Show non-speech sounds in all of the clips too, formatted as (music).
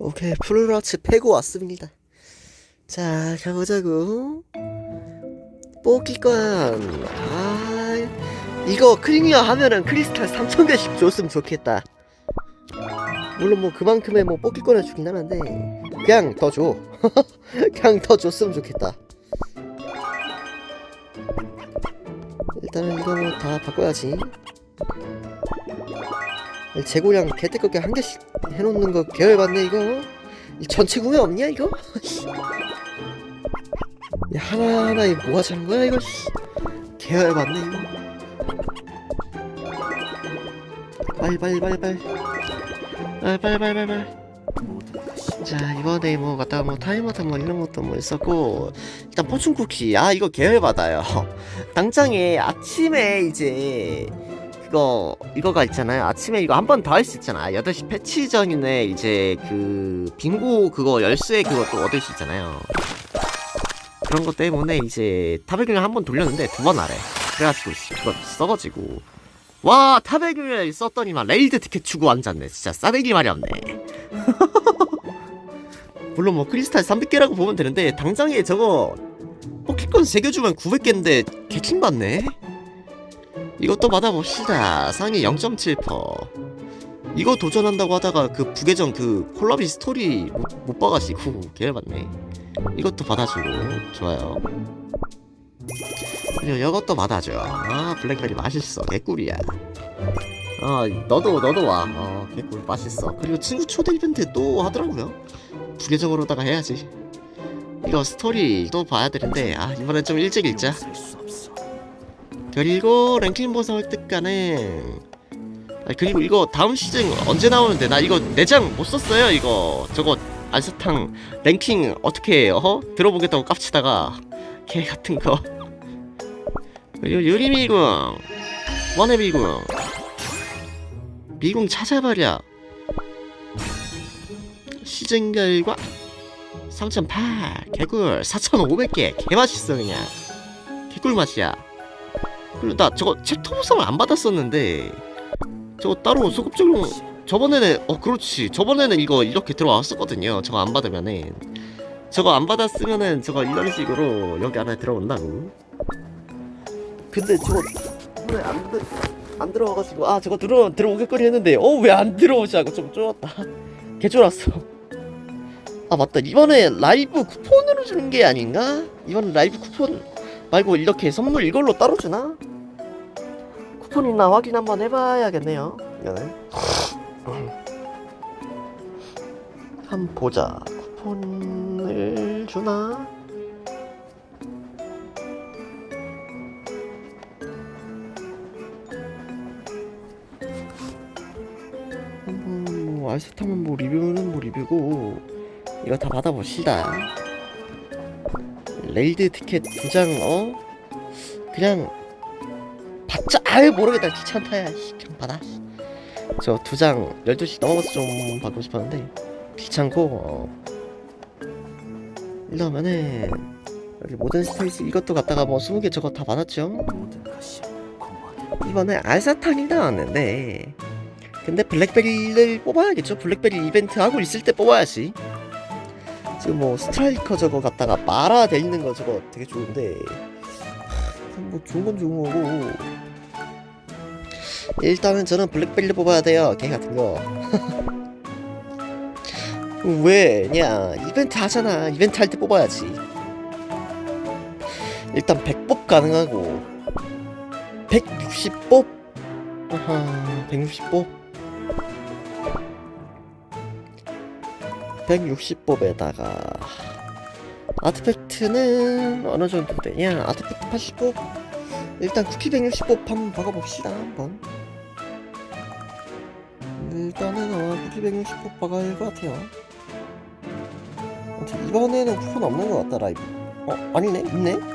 오케이 플루라츠 패고 왔습니다. 자 가보자고. 뽑기권 아 이거 클리어 하면은 크리스탈 3000개씩 줬으면 좋겠다. 물론 뭐 그만큼의 뭐 뽑기권을 주긴 하는데 그냥 더줘. (laughs) 그냥 더 줬으면 좋겠다. 일단은 이거 뭐 다 바꿔야지 재고량 개태껍게 한 개씩 해놓는 거 계열 받네. 이거. 전체 구매 없냐 이거? 하나하나 이 뭐가 자는 거야 이거? 개열받네 이거. 빨리빨리빨리빨리. 빨리빨리빨리 자 이번에 뭐 갖다 뭐 타이머타 뭐 이런 것도 뭐 있었고 일단 포춘쿠키. 아 이거 계열 받아요. (laughs) 당장에 아침에 이제 그거 이거가 있잖아요. 아침에 이거 한 번 더 할 수 있잖아. 8시 패치 전에 이제 그 빙고 그거 열쇠 그것도 얻을 수 있잖아요. 그런 것 때문에 이제 타백균을 한 번 돌렸는데 두 번 하래. 그래가지고 씨, 그거 써가지고 와 타백균을 썼더니만 레일드 티켓 주고 앉았네. 진짜 싸대기 말이 없네. (laughs) 물론 뭐 크리스탈 300개라고 보면 되는데 당장에 저거 포켓권 3개 주면 900개인데 개킹 받네. 이것도 받아봅시다. 상위 0.7%. 이거 도전한다고 하다가 그 부계정 그 콜라비 스토리 못, 못 봐가지고 개열받네. 이것도 받아주고 좋아요. 그리고 이것도 받아줘. 아 블랙베리 맛있어. 개꿀이야. 아 너도 너도 와. 어 개꿀 맛있어. 그리고 친구 초대 이벤트 또 하더라고요. 부계정으로다가 해야지. 이거 스토리 또 봐야 되는데 아 이번엔 좀 일찍 읽자. 그리고 랭킹 보상을 뜯가는 아, 그리고 이거 다음 시즌 언제 나오는데? 나 이거 내장 못 썼어요 이거. 저거 알사탕 랭킹 어떻게 해요? 어? 들어보겠다고 깝치다가 개 같은 거. 그리고 유리 미궁 원해 미궁. 미궁 찾아버려 시즌 결과 3008 개꿀 4500개. 개맛있어 그냥. 개꿀 맛이야 그리고 나 저거 챕터 보상을 안 받았었는데 저거 따로 소급적으로 저번에는 어 그렇지. 저번에는 이거 이렇게 들어왔었거든요. 저거 안 받으면은. 저거 안 받았으면은 저거 이런 식으로 여기 안에 들어온다고. 근데 저거 왜안 들, 안 들어와가지고 아 저거 들어 들어오겠거니 했는데 어 왜 안 들어오지 하고 좀 쫄았다. (laughs) 개쫄았어. 아 맞다. 이번에 라이브 쿠폰으로 주는 게 아닌가? 이번에 라이브 쿠폰 말고 이렇게 선물 이걸로 따로 주나? 쿠폰 있나 확인 한번 해봐야겠네요. 이거는. 한번 보자. 쿠폰을 주나? 한번 뭐 알세타면 뭐 리뷰는 뭐 리뷰고 이거 다 받아봅시다. 레이드 티켓 두 장 어? 그냥 받자 아유 모르겠다. 귀찮다 야 씨, 그냥 받아. 저두 장 12시 넘어가서 좀 받고 싶었는데 귀찮고 어. 이러면은 여기 모든 스테이지 이것도 갖다가 뭐 20개 저거 다 받았죠? 이번에 알사탕이 나왔는데 근데 블랙베리를 뽑아야겠죠? 블랙베리 이벤트 하고 있을 때 뽑아야지. 지금 뭐 스트라이커 저거 갖다가 마라 돼 있는 거 저거 되게 좋은데. 하, 뭐 좋은 건 좋은 거고 일단은 저는 블랙벨리 뽑아야 돼요 개 같은 거. (laughs) 왜냐 이벤트 하잖아. 이벤트 할 때 뽑아야지. 일단 100뽑 가능하고. 160뽑? 아하 160뽑? 160뽑에다가 아트팩트는 어느 정도 되냐? 아트팩트 80뽑? 일단 쿠키 160뽑 한번 박아봅시다 한번 일단은 어, 160뽑 박아야 할것 같아요. 어차피 이번에는 쿠폰 없는 것 같다 라이브. 어? 아니네? 있네? 뭐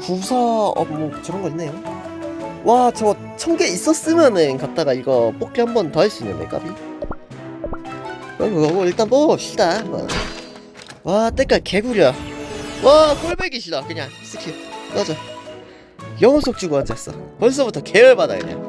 구사 어 뭐 저런 거 있네요. 와 저거 천개 있었으면은 갔다가 이거 뽑기 한 번 더 할 수 있는데 까비? 그거 일단 뽑읍시다 한번. 와 때깔 개구려 와 꼴배기시다 그냥. 스킬. 맞아 영혼속 주고 앉았어. 벌써부터 계열받아 그냥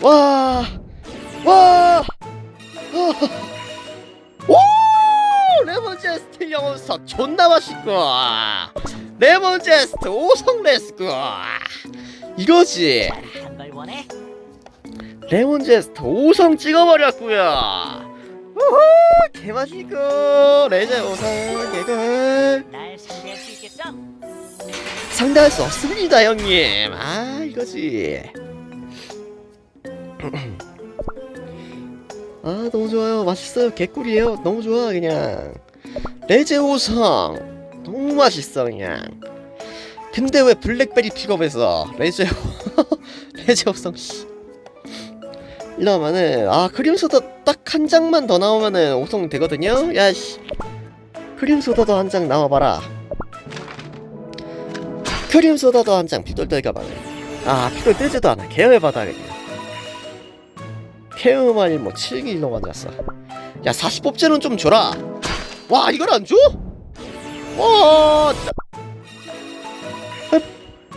와와 와, 영혼석 존나 맛있고. 레몬 제스트 오성 레스고. 이거지. 한걸 원해? 레몬 제스트 5성 찍어버렸구요. 우후 개맛있고. 레제 5성 개꿀 날 상대할 수 있겠어? 상대할 수 없습니다 형님. 아 이거지 아 너무 좋아요. 맛있어요. 개꿀이에요. 너무 좋아 그냥. 레제 5성. 너무 맛있어 그냥. 근데 왜 블랙베리 픽업해서 레제 레제 5성? 씨 이러면은 아 크림소다 딱 한 장만 더 나오면은 5성 되거든요? 야씨. 크림소다도 한 장 나와봐라. 크림소다도 한 장 피돌떨까봐네 아 피돌 뜨지도 않아. 계열받아 그냥 케어만이 뭐 7길로 만났어. 야 40법제는 좀 줘라. 와 이걸 안 줘? 와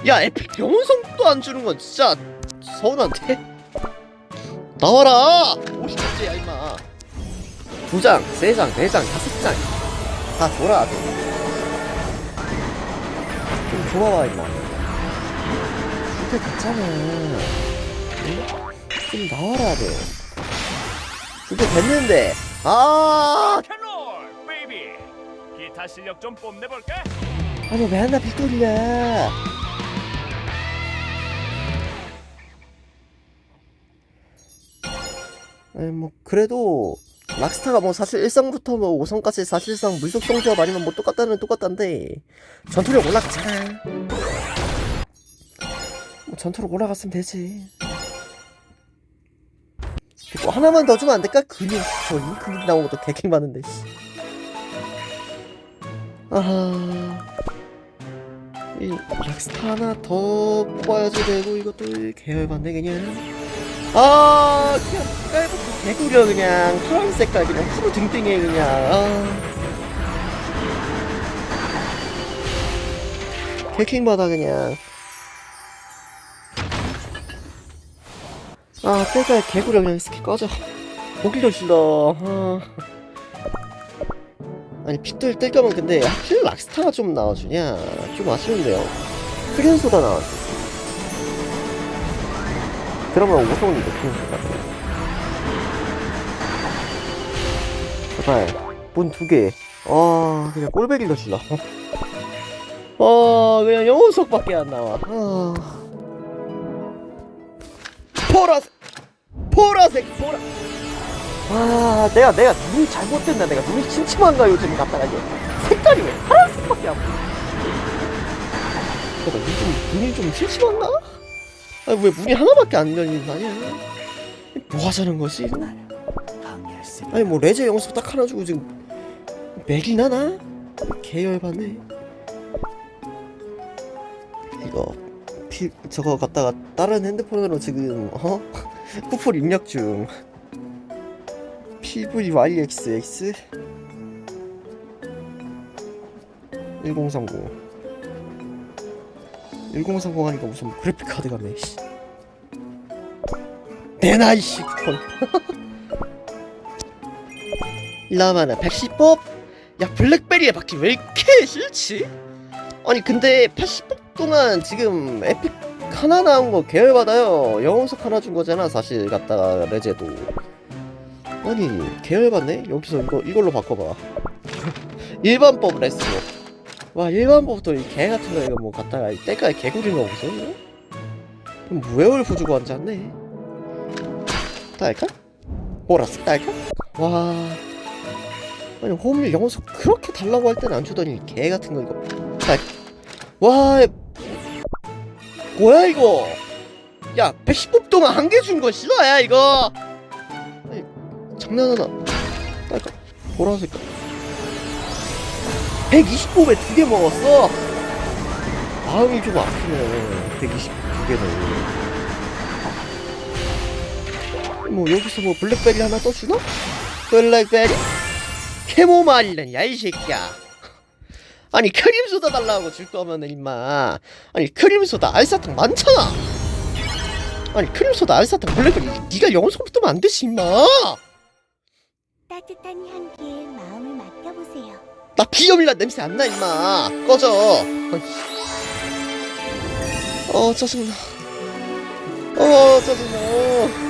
야 에픽 영혼성도 안 주는 건 진짜 서운한데? 나와라. 50법제야 임마. 두장, 세장, 네장, 다섯 장다 줘라 좀. 좀 줘봐봐 임마. 줄때 됐잖아. 응? 좀 나와라 돼 줄때 됐는데. 아! 캔롤 베이비. 기타 실력 좀 뽐내볼까? 아니 맨날 빗소리야 아니 뭐 그래도 락스타가 뭐 사실 1성부터 뭐 5성까지 사실상 물속 성조합 아니면 뭐 똑같다는 똑같단데. 전투력 올라갔잖아. 뭐 전투력 올라갔으면 되지 뭐 하나만 더 주면 안 될까? 근육 저 잉크닉 나온 것도 개킹 많은데 씨. 아하 이 락스타 하나 더 뽑아야지 되고 이것도 계열받네 그냥 아 그냥 깔부터 개구려 그냥 파란 색깔 그냥 푸르 등등해 그냥 아. 개킹받아 그냥 아 때깔 개구려 그냥 스킬 꺼져. 보기도 싫어. 아. 아니 핏돌 뜰 거면 근데 하필 락스타가 좀 나와주냐. 좀 아쉬운데요. 크린소다 나왔어. 그러면 오성이죠 크린소다. 제발 문 두 개. 아 그냥 꼴배기도 싫어 어 그냥 영혼석밖에 안 나와. 아. 보라색 보라색 보라 아 내가 내가 눈이 잘못됐나 내가 눈이 침침한가 요즘 갔다가 이게 색깔이 왜 파란색밖에 안 보여 내가 눈이 좀 눈이 좀 침침한가? 아니 왜 문이 하나밖에 안 열리는 거 아니야? 뭐 하자는 거지? 아니 뭐 레제 영수 딱 하나 주고 지금 맥이 나나? 계열받네 이거 피 저거 갖다가 다른 핸드폰으로 지금 어? 쿠폰 입력 중 PVYXX 1030 1030 하니까 무슨 그래픽 카드가 매 씨. 내 나이 씨 쿠폰 (laughs) 이라마는 110법? 야 블랙베리에 받기 왜 이렇게 싫지? 아니 근데 80법 동안 지금 에픽 하나 나온 거 계열받아요 영혼석 하나 준 거잖아 사실 갖다가 레제도 아니 계열받네? 여기서 이거 이걸로 바꿔봐 (laughs) 일반법 레스로 와 일반법도 이개 같은 거 이거 뭐 갖다가 이 때깔 보소 이거? 그럼 무에월프 주고 앉았네 딸까? 보라색 딸까? 와 아니 호밀 영어석 그렇게 달라고 할 때는 안 주더니 개 같은 거 이거 딸. 와 뭐야 이거? 야 110법 동안 한 개 준거 싫어야 이거? 아니 장난하나. 딸까 보라색 120법에 두 개 먹었어? 마음이 좀 아프네 120법 두 개는. 뭐 여기서 뭐 블랙베리 하나 또 주나? 블랙베리? 캐모마일은 야이 새끼야 아니 크림 소다 달라고 줄 거면은 임마. 아니 크림 소다 알사탕 많잖아. 아니 크림 소다 알사탕 블랙베리 니가 영어서 붙으면 안 되지 임마. 따뜻한 향기에 마음을 맡겨보세요. 나 비염이란 냄새 안 나 임마. 꺼져. 어 짜증나. 어 짜증나.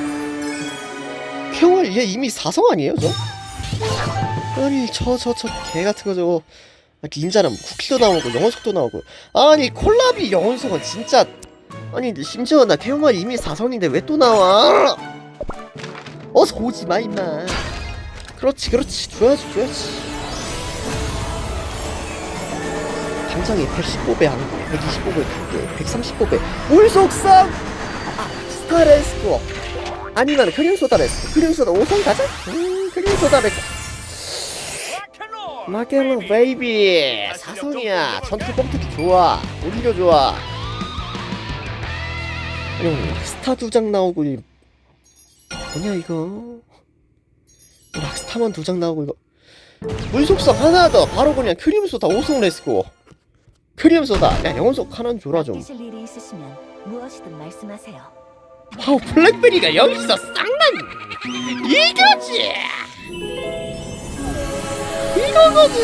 평월 얘 이미 사성 아니에요 저? 아니 저 저 저 개 같은 거 저거 아, 닌자는 쿠키도 나오고 영혼석도 나오고. 아니 콜라비 영혼석은 진짜. 아니 심지어 나 태영아 이미 사성인데 왜 또 나와? 어서 오지 마 임마. 그렇지 그렇지. 줘야지 줘야지. 당장에 115배 하는 거 125배 크게 135배. 물속성 아, 스타레스코 아니면 크림소다레스. 크림소다 5성 가자. 음 크림소다레스 락앤롤 마켈로 베이비. 사성이야. 전투 뻥튀기 좋아. 오히려 좋아. 아니 락스타 두 장 나오고 이 뭐냐 이거? 락스타만 두 장 나오고 이거. 물속성 하나 더. 바로 그냥 크림 소다 5성 레스고 크림 소다. 야 영혼속 하나는 줘라 좀. 와우 블랙베리가 여기서 쌍난 이거지 이거거든.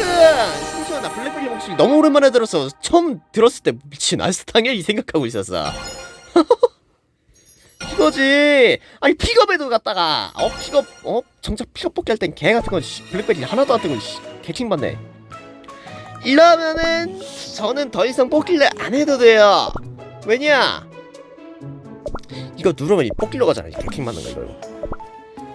심지어 나 블랙베리 목소리 너무 오랜만에 들어서 처음 들었을 때 미친 알스탕이야? 이 생각하고 있었어 (laughs) 이거지. 아니 픽업에도 갔다가 어 픽업 어 정작 픽업 뽑기 할 땐 개 같은 거 씨, 블랙베리 하나도 안 뜨고 씨, 개킹 받네. 이러면은 저는 더 이상 뽑기를 안 해도 돼요. 왜냐? 이거 누르면 이 뽑기로 가잖아 이 개킹 맞는 거 이거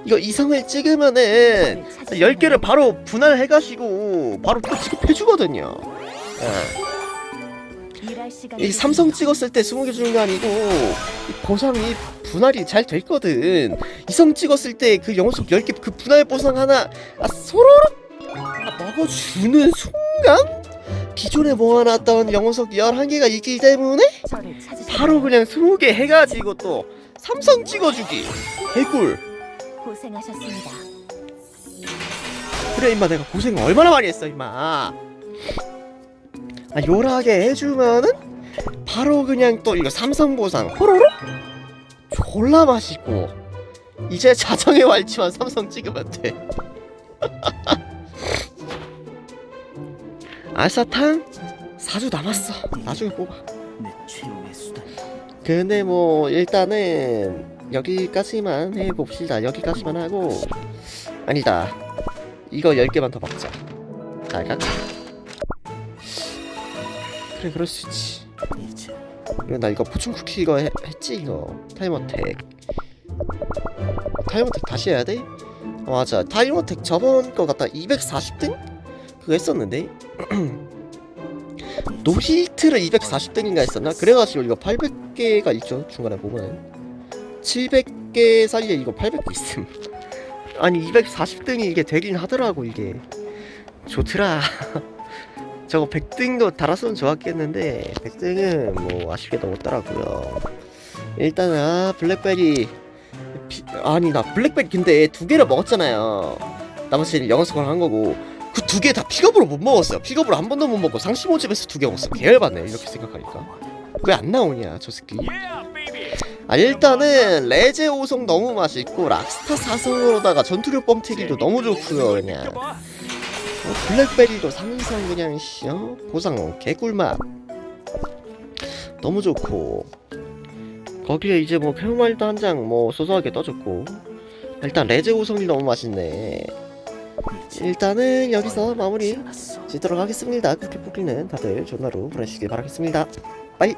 이거 이성을 찍으면은 10개를 바로 분할해가지고 바로 또 지급해주거든요. 예. 이 삼성 찍었을 때 20개 주는 게 아니고 이 보상이 분할이 잘 됐거든. 이성 찍었을 때 그 영혼속 10개 그 분할 보상 하나 아, 소로록 아, 먹어주는 순간 기존에 모아놨던 영혼속 11개가 있기 때문에 바로 그냥 20개 해가지고 또 삼성 찍어주기 개꿀 고생하셨습니다. 그래 임마. 내가 고생 얼마나 많이 했어 임마. 아 요란하게 해주면은 바로 그냥 또 이거 삼성 보상. 호로록 졸라 맛있고. 이제 자정의 왈치만 삼성 찍으면 돼. (laughs) 알사탕 4주 남았어. 나중에 뽑아. 근데 뭐 일단은 여기까지만 해봅시다. 여기까지만 하고 아니다. 이거 10개만 더 박자. 잘가. 그래 그럴 수 있지. 이거 나 이거 포춘 쿠키 이거 해- 했지? 이거 타이머택. 타이머택 다시 해야 돼? 어, 맞아. 타이머택 저번 거 갖다 240등? 그거 했었는데? (clears throat) 노히트를 240등인가 했었나? 그래가지고 이거 800개가 있죠 중간에 보면은 700개 사이에 이거 800개 있음. 아니 240등이 이게 되긴 하더라고 이게. 좋더라. (laughs) 저거 100등도 달았으면 좋았겠는데 100등은 뭐 아쉽게도 못 달았고요. 일단은 아 블랙베리. 비- 아니 나 블랙베리 근데 두 개를 먹었잖아요. 나머지는 영어석을 한 거고. 그 두 개 다 픽업으로 못 먹었어요. 픽업으로 한 번도 못 먹고 상시 모집에서 두 개 먹었어. 개열받네 이렇게 생각하니까. 왜 안 나오냐 저 새끼. 아 일단은 레제 5성 너무 맛있고 락스타 4성으로다가 전투력 뻥튀기도 너무 좋고요 그냥. 어, 블랙베리도 삼성 그냥 씨, 어? 보상 개꿀맛 너무 좋고 거기에 이제 뭐 페루말도 한 장 뭐 소소하게 떠줬고 일단 레제 5성이 너무 맛있네 일단은 여기서 마무리. 짓도록 하겠습니다 그렇게 뽑기는 다들 전화로 보내시길 바라겠습니다 빠이